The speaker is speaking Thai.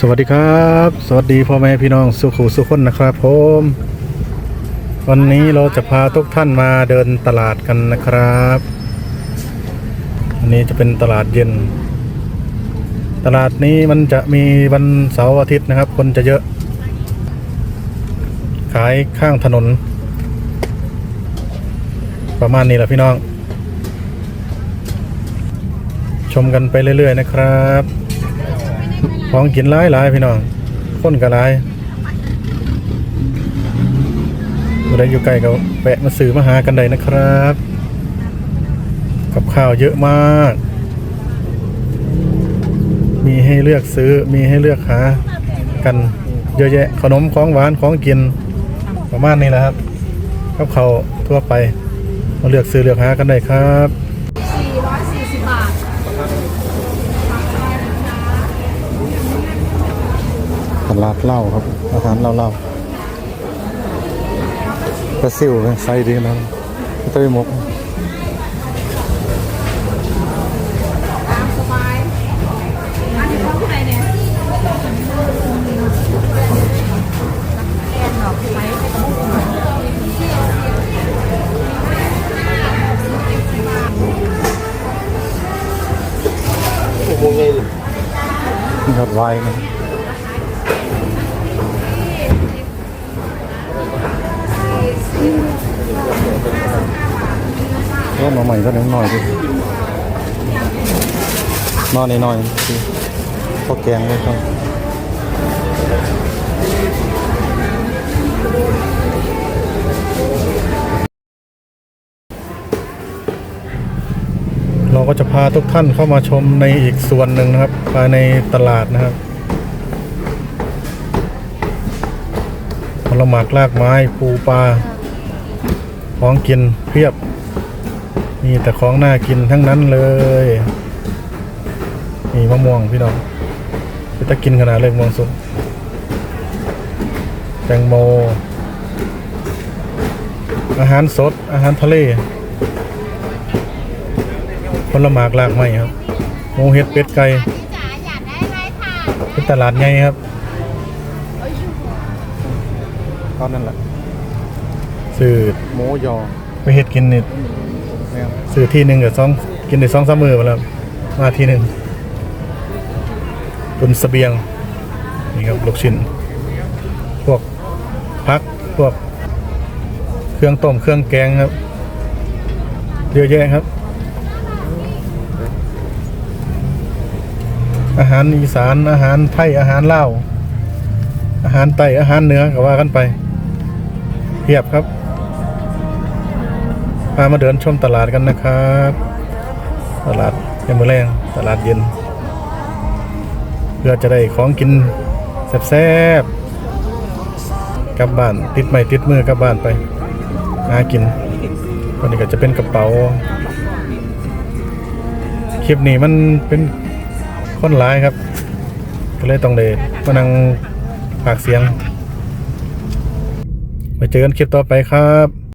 สวัสดีครับ สวัสดีพ่อแม่พี่น้องสุขุสุขคนนะครับผมวันนี้เราจะพาทุกท่านมาเดินตลาดกันนะครับวันนี้จะเป็นตลาดเย็น ตลาดนี้มันจะมีวันเสาร์อาทิตย์นะครับ คนจะเยอะ ขายข้างถนน ประมาณนี้แหละพี่น้อง ชมกันไปเรื่อย ๆ นะครับ ของกินหลายหลายๆพี่น้องคนก็หลายผู้ใดอยู่ใกล้ก็แวะมาซื้อมาหากันได้นะครับ กับข้าวเยอะมาก มีให้เลือกซื้อมีให้เลือกหากันเยอะแยะขนมของหวานของกินประมาณนี้แหละครับกับข้าวทั่วไปมาเลือกซื้อเลือกหากันได้ครับาท ต ลาดเหล้าครับ อาหารเหล้าเหล้าปลาซิวไซดีนะเต้ยมกตามสบายอันนี้เขาที่ไหนเนี่ยแอนดอกไม้ไปกับพวกมันะครับ ก็มาใหม่ก็นิดหน่อยดินอนหน่อยๆสิข้าวแกงเลยครับเราก็จะพาทุกท่านเข้ามาชมในอีกส่วนหนึ่งนะครับ ภายในตลาดนะครับผลหมากลากไม้ปูปลาของกินเพียบ มีแต่ของน่ากินทั้งนั้นเลยมีมะม่วงพี่น้องไปตะกินขนาดเลยมะม่วงสุดแตงโม อาหารสด อาหารทะเลผลหมากลากไม้ครับหมูเห็ดเป็ดไก่จ๋าอยากได้อะไรค่ะเป็นตลาดใหญ่ครับตอนนั้นแหละซื้อหมูยอไปเห็ดกินนี่ ซื้อที่หนึ่งกับสองกินได้สองสามมือมาแล้วมาที่หนึ่งตุนสเสบียงนี่ครับลูกชิ้นพวกพักพวกเครื่องต้มเครื่องแกงครับเยอะแยะครับ อาหารอีสานอาหารไทยอาหารลาวอาหารไตอาหารเหนือก็ว่ากันไปเพียบครับ พามาเดินชมตลาดกันนะครับ ตลาดยามมือแรงตลาดเย็น เพื่อจะได้ของกินแซ่บๆกลับบ้านติดไม้ติดมือกลับบ้านไปหากินวันนี้ก็จะเป็นกระเป๋าคลิปนี้มันเป็นคนร้ายครับ ก็เลยต้องเลยมานั่งฝากเสียงไปเจอกันคลิปต่อไปครับ